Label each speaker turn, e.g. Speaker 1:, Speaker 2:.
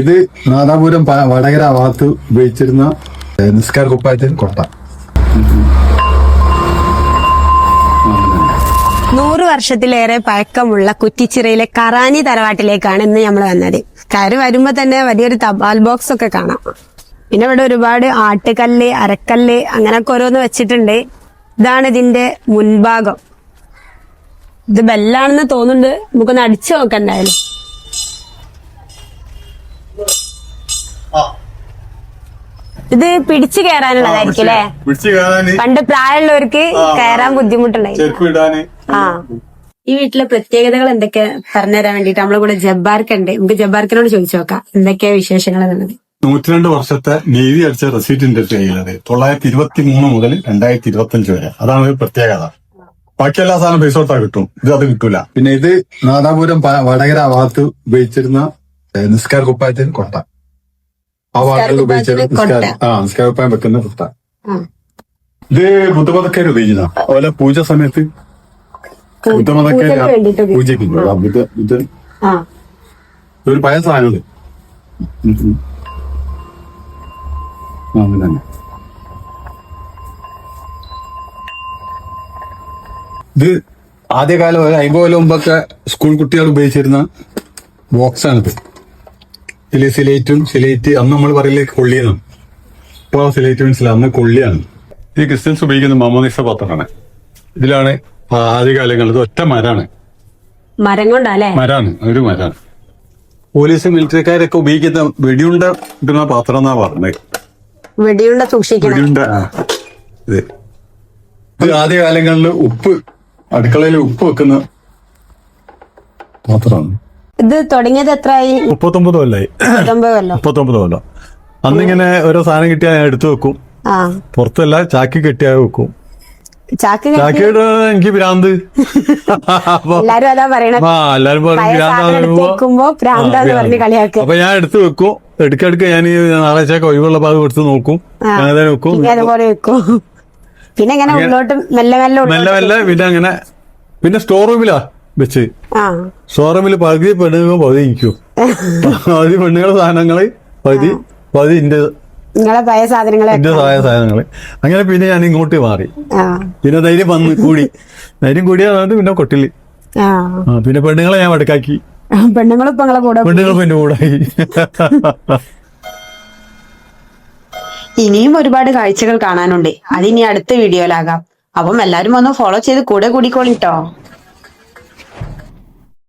Speaker 1: ഇത് നാദാപുരം വടകര ഭാഗത്ത് ഉപയോഗിച്ചിരുന്ന നിസ്കാർ നിസ്കാര കുപ്പായത്തിന് കൊട്ട.
Speaker 2: നൂറ് വർഷത്തിലേറെ പഴക്കമുള്ള കുറ്റിച്ചിറയിലെ കറാനി തറവാട്ടിലേക്കാണ് ഇന്ന് നമ്മൾ വന്നത്. കയറി വരുമ്പോ തന്നെ വലിയൊരു തപാൽ ബോക്സ് ഒക്കെ കാണാം. പിന്നെ ഇവിടെ ഒരുപാട് ആട്ടുകല്ല് അരക്കല്ല് അങ്ങനൊക്കെ ഓരോന്ന് വെച്ചിട്ടുണ്ട്. ഇതാണ് ഇതിന്റെ മുൻഭാഗം. ഇത് ബെല്ലാണെന്ന് തോന്നുന്നുണ്ട്. നമുക്കൊന്ന് അടിച്ചു നോക്കണ്ടായാലും ഇത് പിടിച്ചു കയറാനുള്ളതായിരിക്കും അല്ലേ?
Speaker 1: പിടിച്ചു കയറാന്
Speaker 2: പണ്ട് പ്രായമുള്ളവർക്ക് കയറാൻ ബുദ്ധിമുട്ടുണ്ടായി.
Speaker 1: ചെരുപ്പ് ഇടാന്.
Speaker 2: ആ. ഈ വീട്ടിലെ പ്രത്യേകതകൾ എന്തൊക്കെ പറഞ്ഞുതരാൻ വേണ്ടിട്ട് നമ്മളെ കൂടെ ജബ്ബാർക്ക് ഉണ്ട് നമുക്ക് ജബ്ബാർക്കിനോട് ചോദിച്ചു നോക്കാം. എന്തൊക്കെയാ വിശേഷങ്ങൾ എന്നുള്ളത്?
Speaker 1: നൂറ്റിരണ്ട് വർഷത്തെ നീതി അടിച്ച റെസീറ്റിന്റെ ചെയ്യുന്നത് തൊള്ളായിരത്തി ഇരുപത്തി മൂന്ന് മുതൽ രണ്ടായിരത്തി ഇരുപത്തി അഞ്ച് വരെ. അതാണ് ഒരു പ്രത്യേകത. ബാക്കി എല്ലാ സാധനം പൈസ കൊടുത്താൽ കിട്ടും. ഇത് അത് കിട്ടൂല. പിന്നെ ഇത് നാദാപുരം വടകര ഭാഗത്ത് ഉപയോഗിച്ചിരുന്ന നിസ്കാർ നിസ്കാര കുപ്പായത്തിന് കൊട്ട. ആ ഭാഗങ്ങളിൽ ഉപയോഗിച്ചിരുന്ന ആ വെക്കുന്ന
Speaker 2: ആ.
Speaker 1: ഇത് ബുദ്ധമതക്കാർ ഉപയോഗിക്കുന്ന? അതുപോലെ പൂജ സമയത്ത് ബുദ്ധമതക്കാർ
Speaker 2: പൂജയ്ക്ക്
Speaker 1: ബുദ്ധ ഒരു പഴയ സാധനമുണ്ട്. തന്നെ. ഇത് ആദ്യകാലം ഒരു അമ്പത് കൊല്ലം മുമ്പൊക്കെ സ്കൂൾ കുട്ടികൾ ഉപയോഗിച്ചിരുന്ന ബോക്സ് ഇതിൽ സിലേറ്റും സിലേറ്റ് അന്ന് നമ്മൾ പറയില്ലേ കൊള്ളിയാണ് ഇപ്പോൾ സിലേറ്റ് മനസ്സിലായി അന്ന് കൊള്ളിയാണ്. ഇത് ക്രിസ്ത്യൻസ് ഉപയോഗിക്കുന്ന മമോനിസ പാത്രമാണ്. ഇതിലാണ് ആദ്യകാലങ്ങളിൽ കാലങ്ങളിൽ ഒറ്റ മരാണ്.
Speaker 2: മരം കൊണ്ടല്ലേ?
Speaker 1: മരാണ് ഒരു മരാണ്. പോലീസ് മിലിറ്ററിക്കാരൊക്കെ ഉപയോഗിക്കുന്ന വെടിയുണ്ട ഇടുന്ന പാത്രം എന്നാ പറഞ്ഞത്
Speaker 2: വെടിയുണ്ട സൂക്ഷിക്കണം.
Speaker 1: വെടിയുണ്ട ആ. ഇത്. ഇത് ആദ്യകാലങ്ങളിൽ ഉപ്പ് അടുക്കളയിൽ ഉപ്പ് വെക്കുന്ന പാത്രമാണ്.
Speaker 2: ഇത് തുടങ്ങിയത് എത്രയായി
Speaker 1: മുപ്പത്തൊമ്പത് കൊല്ലായി.
Speaker 2: പത്തൊമ്പത് കൊല്ലം.
Speaker 1: മുപ്പത്തൊമ്പത് കൊല്ലം. അന്നിങ്ങനെ ഓരോ സാധനം കിട്ടിയാൽ ഞാൻ എടുത്തു വെക്കും.
Speaker 2: ആ.
Speaker 1: പുറത്തല്ല ചാക്കി കെട്ടിയാ വെക്കും.
Speaker 2: ചാക്ക് കെട്ടി
Speaker 1: ചാക്കിയുടെ എനിക്ക് ഭ്രാന്ത്. അപ്പൊ
Speaker 2: എല്ലാരും അതാ പറയണത്
Speaker 1: ആ എല്ലാരും പറഞ്ഞു
Speaker 2: പഴയ സാധനം
Speaker 1: ഭ്രാന്താകുമ്പോ
Speaker 2: എടുത്ത് വെക്കുമ്പോ ഭ്രാന്താന്ന് പറഞ്ഞ് കളിയാക്കുക
Speaker 1: അപ്പൊ ഞാൻ എടുത്തു വെക്കും. എടുക്കടുക്ക് ഞാൻ ഈ ഞായറാഴ്ച ഒഴിവുള്ള ഭാഗം എടുത്ത് നോക്കും.
Speaker 2: ആ.
Speaker 1: അങ്ങനെ വെക്കും.
Speaker 2: പിന്നെ അതുപോലെ വെക്കും. പിന്നെ ഇങ്ങനെ ഉള്ളോട്ട് മെല്ലെ മെല്ലെ
Speaker 1: മെല്ലെ മെല്ലെ പിന്നെ അങ്ങനെ പിന്നെ സ്റ്റോർ റൂമിലാ വെച്ച്. ഷോറൂമിൽ പകുതി പെണ്ണുങ്ങൾ പകുതി ഇരിക്കും. പകുതി പെണ്ണുങ്ങളുടെ സാധനങ്ങൾ പകുതി പകുതി ഇന്റെ
Speaker 2: നിങ്ങളെ പഴയ
Speaker 1: സാധനങ്ങൾ അങ്ങനെ പിന്നെ ഞാൻ ഇങ്ങോട്ട് മാറി. പിന്നെ ധൈര്യം വന്ന് കൂടി. ധൈര്യം കൂടിയാണ് പിന്നെ കൊട്ടിൽ. പിന്നെ പെണ്ണുങ്ങളെ ഞാൻ വടക്കാക്കി.
Speaker 2: പെണ്ണുങ്ങളും ഇപ്പൊ നിങ്ങളെ കൂടെ
Speaker 1: പെണ്ണുങ്ങൾ
Speaker 2: ഇനിയും ഒരുപാട് കാഴ്ചകൾ കാണാനുണ്ട്. അതിനി അടുത്ത വീഡിയോയിലാകാം. അപ്പം എല്ലാരും ഒന്ന് ഫോളോ ചെയ്ത് കൂടെ കൂടിക്കോളിട്ടോ